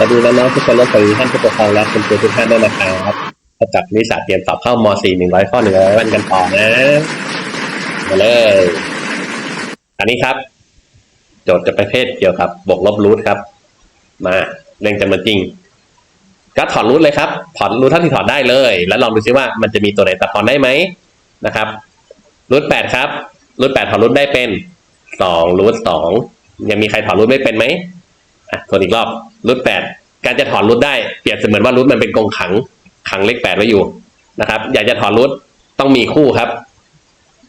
สวัสดีน้องๆทุกคนและสวัสดีท่านผู้ปกครองและคุณครูทุกท่านด้วยนะครับพบกับนิสสัตเตรียมสอบเข้าม .4 100 ข้อ 100 วันกันต่อนะ มาเลย อันนี้ครับ โจทย์จะประเภทเกี่ยวกับบวกลบรูทครับ มาเร่งจำนวนจริง ก็ถอดรูทเลยครับ ถอดรูทเท่าที่ถอดได้เลย แล้วลองดูซิว่ามันจะมีตัวไหนตัดทอนได้ไหมนะครับ รูทแปดครับ รูทแปดถอดรูทได้เป็นสองรูทสองยังมีใครถอดรูทไม่เป็นไหม ทวนอีกรอบรูทแปดการจะถอดรูทได้เปรียบเสมือนว่ารูทมันเป็นกรงขังขังเลขแปดไว้อยู่นะครับ อยากจะถอดรูทต้องมีคู่ครับ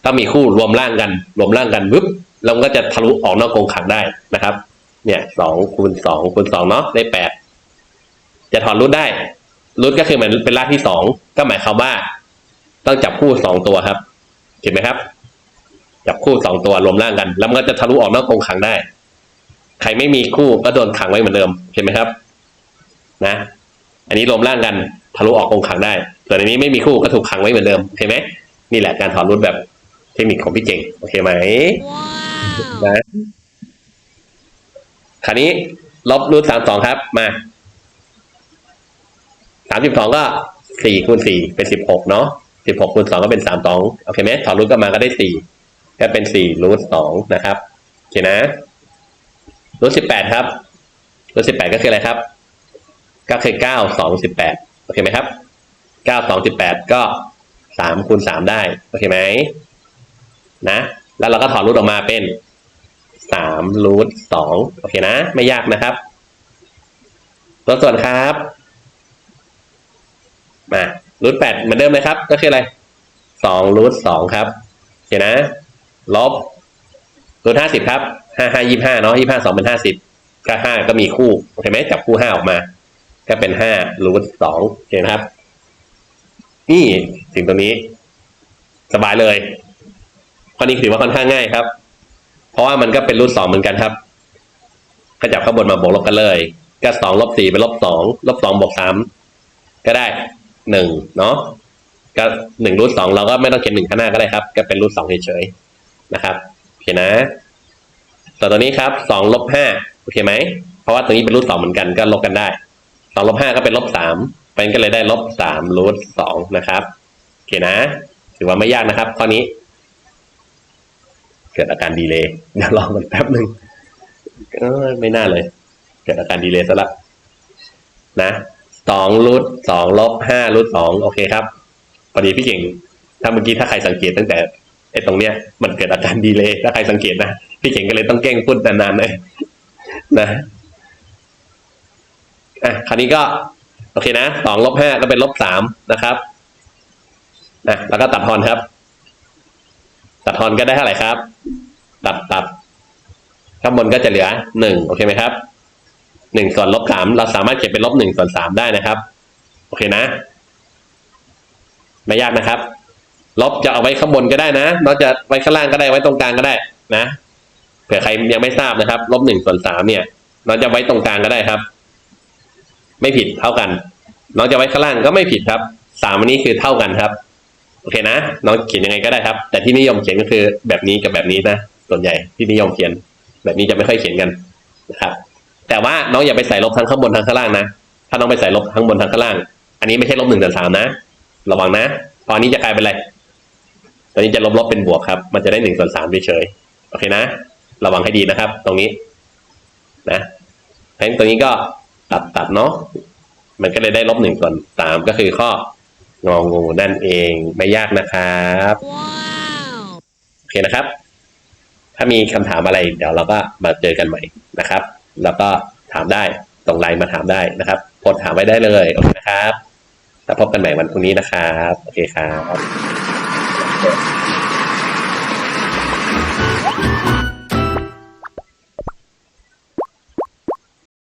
ต้องมีคู่รวมร่างกัน รวมร่างกันปึ๊บแล้วมันก็จะทะลุออกนอกกรงขังได้นะครับ เนี่ยสองคูณสองคูณสองเนาะได้แปดจะถอนรูทได้รูทก็คือเหมือนเป็นรากที่สองก็หมายความว่า ต้องจับคู่สองตัวครับ เห็นไหมครับ จับคู่สองตัวรวมร่างกัน แล้วมันก็จะทะลุออกนอกกรงขังได้ ใครไม่มีคู่ก็โดนขังไว้เหมือนเดิมเห็นไหมครับ นะ อันนี้รวมร่างกันทะลุออกกรงขังได้ส่วนอันนี้ไม่มีคู่ก็ถูกขังไว้เหมือนเดิมเห็นไหมนี่แหละการถอนรูทแบบเทคนิคของพี่เก่งโอเคไหม Wow. นะคราวนี้ลบรูทสามสองครับมาสามสิบสองก็สี่คูณสี่เป็นสิบหกเนาะสิบหกคูณสองก็เป็นสามสองโอเคไหมถอดรูทก็มาก็ได้สี่ก็เป็นสี่รูทสองนะครับโอเคนะ รูทสิบแปดครับรูทสิบแปดก็คืออะไรครับ ก็คือเก้าสองสิบแปดโอเคไหมครับเก้าสองสิบแปดก็สามคูณสามได้โอเคไหมนะ แล้วเราก็ถอดรูทออกมาเป็นสามรูทสองโอเคนะ ไม่ยากนะครับตัวส่วนครับมารูทแปดเหมือนเดิมเลยครับ ก็คืออะไรสองรูทสองครับโอเคนะ ลบรูทห้าสิบครับ ห้าห้ายี่ห้าเนาะยี่ห้าสองเป็นห้าสิบก็ห้าก็มีคู่โอเคไหมจับคู่ห้าออกมา ก็เป็นห้ารูทสองโอเคนครับ นี่สิ่งตรงนี้ สบายเลยข้อนี้ถือว่าค่อนข้างง่ายครับ เพราะว่ามันก็เป็นรูทสองเหมือนกันครับขจับข้างบนมาบวกลบกันเลย ก็สองลบสี่เป็นลบสองลบสองบวกสามก็ได้หนึ่งเนาะก็หนึ่งรูทสองเราก็ไม่ต้องเขียนหนึ่งข้างหน้าก็ได้ครับ ก็เป็นรูทสองเฉยๆนะครับโอเคนะ ส่วนตัวนี้ครับสองลบห้าโอเคไหม เพราะว่าตัวนี้เป็นรูทสองเหมือนกันก็ลบกันได้สองลบห้าก็เป็นลบสามเป็นก็เลยได้ลบสามรูทสองนะครับโอเคนะ ถือว่าไม่ยากนะครับข้อนี้ เกิดอาการดีเลยเดี๋ยวลองกันแป๊บหนึ่งไม่น่าเลย เกิดอาการดีเลยซะละนะสองรูทสองลบห้ารูทสองโอเคครับพอดีพี่เก่ง ถ้าเมื่อกี้ถ้าใครสังเกตตั้งแต่ ไอ้ตรงเนี้ยมันเกิดอาการดีเลยถ้าใครสังเกตนะพี่เก่งก็เลยต้องเก้งพูดนานๆเลยนะอะคราวนี้ก็โอเคนะสองลบห้าก็เป็นลบสามนะครับนะแล้วก็ตัดทอนครับ ตัดทอนก็ได้เท่าไหร่ครับ ตัดตัดข้างบนก็จะเหลือหนึ่งโอเคไหมครับหนึ่งส่วนลบสามเราสามารถเก็บเป็นลบหนึ่งส่วนสามได้นะครับ โอเคนะ ไม่ยากนะครับ ลบจะเอาไว้ข้างบนก็ได้นะเราจะไว้ข้างล่างก็ได้ไว้ตรงกลางก็ได้นะเผื่อใครยังไม่ทราบนะครับลบหนึ่งส่วนสามเนี่ย เราจะไว้ตรงกลางก็ได้ครับ ไม่ผิดเท่ากันน้องจะไว้ข้างล่างก็ไม่ผิดครับสามอันนี้คือเท่ากันครับโอเคนะน้องเขียนยังไงก็ได้ครับ แต่ที่นิยมเขียนก็คือแบบนี้กับแบบนี้นะส่วนใหญ่ที่นิยมเขียน แบบนี้จะไม่ค่อยเขียนกันนะครับ แต่ว่าน้องอย่าไปใส่ลบทั้งข้างบนทั้งข้างล่างนะถ้าน้องไปใส่ลบทั้งบนทั้งข้างล่าง อันนี้ไม่ใช่ลบหนึ่งส่วนสามนะ ระวังนะ ตอนนี้จะกลายเป็นอะไร อนนี้จะลบลบเป็นบวกครับ มันจะได้หนึ่งส่วนสามเฉยๆโอเคนะ ระวังให้ดีนะครับ ตรงนี้ นะเพราะฉะนั้นตรงนี้ก็ตัดตัดเนาะมันก็เลยได้ลบหนึ่งส่วนสามก็คือข้ององูนั่นเองไม่ยากนะครับ Wow. โอเคนะครับ ถ้ามีคำถามอะไร เดี๋ยวเราก็มาเจอกันใหม่นะครับ แล้วก็ถามได้ส่งไลน์มาถามได้นะครับกดถามไว้ได้เลยโอเคนะครับแล้วพบกันใหม่วันพรุ่งนี้นะครับ โอเคครับ って。